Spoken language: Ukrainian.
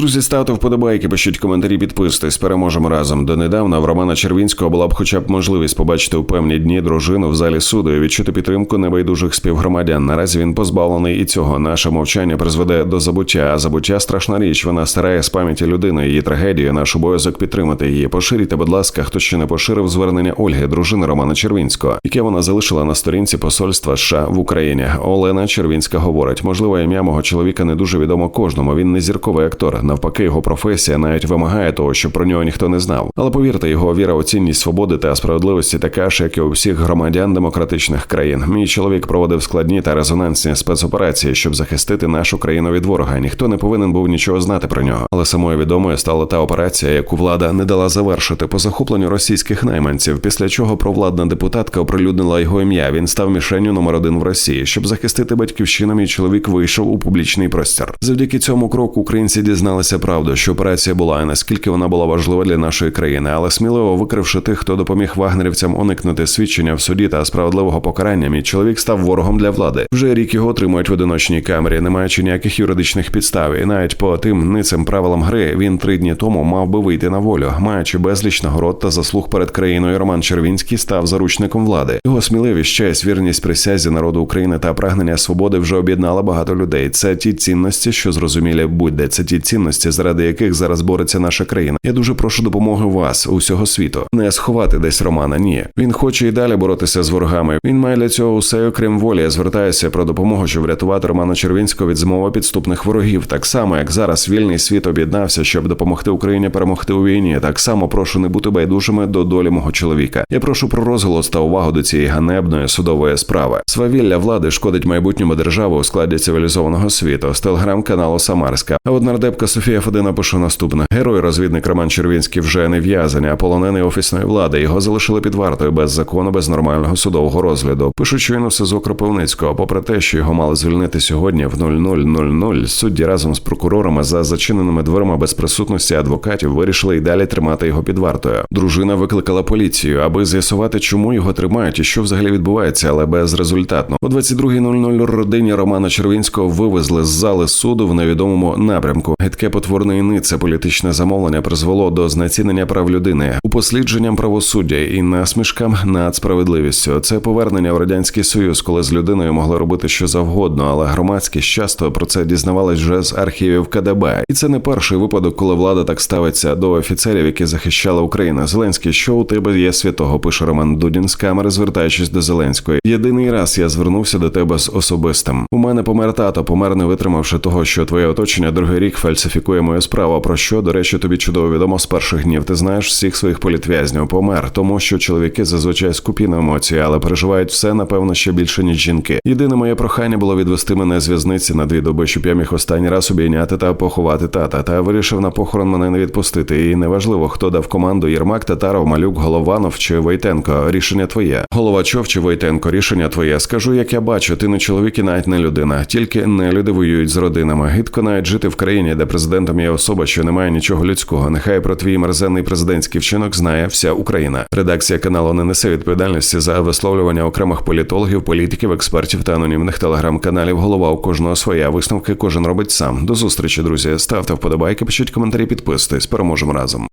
Друзі, ставте вподобайки, пишіть коментарі, підписуйтесь. Переможемо разом. Донедавна в Романа Червінського була б хоча б можливість побачити у певні дні дружину в залі суду і відчути підтримку небайдужих співгромадян. Наразі він позбавлений і цього. Наше мовчання призведе до забуття. А забуття страшна річ. Вона старає з пам'яті людини. Її трагедію. Наш обов'язок підтримати її. Поширюйте, будь ласка, хто ще не поширив звернення Ольги, дружини Романа Червінського, яке вона залишила на сторінці посольства США в Україні. Олена Червінська говорить: можливо, ім'я мого чоловіка не дуже відомо кожному. Він не зірковий актор. Навпаки, його професія навіть вимагає того, щоб про нього ніхто не знав. Але повірте, його віра у цінність свободи та справедливості така ж, як і у всіх громадян демократичних країн. Мій чоловік проводив складні та резонансні спецоперації, щоб захистити нашу країну від ворога. Ніхто не повинен був нічого знати про нього. Але самою відомою стала та операція, яку влада не дала завершити по захопленню російських найманців. Після чого провладна депутатка оприлюднила його ім'я. Він став мішенню номер один в Росії. Щоб захистити батьківщину, мій чоловік вийшов у публічний простір. Завдяки цьому кроку українці дізналися правду, що операція була і наскільки вона була важлива для нашої країни, але сміливо викривши тих, хто допоміг вагнерівцям уникнути свідчення в суді та справедливого покарання. Мій чоловік став ворогом для влади. Вже рік його тримають в одиночній камері, не маючи ніяких юридичних підстав. І навіть по тим ницим правилам гри він три дні тому мав би вийти на волю, маючи безліч нагород та заслуг перед країною. Роман Червінський став заручником влади. Його сміливість, честь, вірність присязі народу України та прагнення свободи вже об'єднала багато людей. Це ті цінності, що зрозумілі будь-де. Це ті цінності, заради яких зараз бореться наша країна. Я дуже прошу допомоги вас усього світу. Не сховати десь Романа. Ні, він хоче і далі боротися з ворогами. Він має для цього усе окрім волі. Я звертаюся про допомогу, щоб врятувати Романа Червінського від змови підступних ворогів. Так само, як зараз вільний світ об'єднався, щоб допомогти Україні перемогти у війні. Так само прошу не бути байдужими до долі мого чоловіка. Я прошу про розголос та увагу до цієї ганебної судової справи. Свавілля влади шкодить майбутньому держави у складі цивілізованого світу з телеграм-каналу Самарська. А от нардепка Софія Федина пише наступне: герой розвідник Роман Червінський вже не в'язаний, а полонений офісної влади. Його залишили під вартою без закону, без нормального судового розгляду. Пишуть, що він у СИЗО Кропивницького. Попри те, що його мали звільнити сьогодні в 00.00, судді разом з прокурорами за зачиненими дверима без присутності адвокатів вирішили й далі тримати його під вартою. Дружина викликала поліцію, аби з'ясувати, чому його тримають і що взагалі відбувається, але безрезультатно. О 22.00 родині Романа Червінського вивезли з зали суду в невідомому напрямку. Гидке потворне інице політичне замовлення призвело до знецінення прав людини, упослідженням правосуддя і насмішкам над справедливістю. Це повернення в радянський союз, коли з людиною могли робити що завгодно, але громадськість часто про це дізнавалась вже з архівів КДБ. І це не перший випадок, коли влада так ставиться до офіцерів, які захищали Україну. Зеленський, що у тебе є святого, пише Роман Дудін з камери, звертаючись до Зеленської. Єдиний раз я звернувся до тебе з особистим. У мене помер тато, помер не витримавши того, що твоє оточення другий рік фальсифікує мою справу. Про що, до речі, тобі чудово відомо з перших днів. Ти знаєш всіх своїх політв'язнів. Помер, тому що чоловіки зазвичай скупі на емоції, але переживають все напевно ще більше ніж жінки. Єдине моє прохання було відвести мене з в'язниці на дві доби, щоб я міг останній раз обійняти та поховати тата. Та вирішив на похорон мене не відпустити. І неважливо, хто дав команду Єрмак, Татаров, Малюк, Голованов чи Войтенко. Рішення твоє. Головачов чи Войтенко, рішення твоє. Скажу, як я бачу, ти не чоловік і навіть не людина. Тільки не люди воюють з родинами. Гидко навіть жити в країні, де президентом є особа, що не має нічого людського. Нехай про твій мерзенний президентський вчинок знає вся Україна. Редакція каналу не несе відповідальності за висловлювання окремих політологів, політиків, експертів та анонімних телеграм-каналів. Голова у кожного своя. Висновки кожен робить сам. До зустрічі, друзі. Ставте вподобайки, пишіть коментарі, підписуйтесь. Переможемо разом.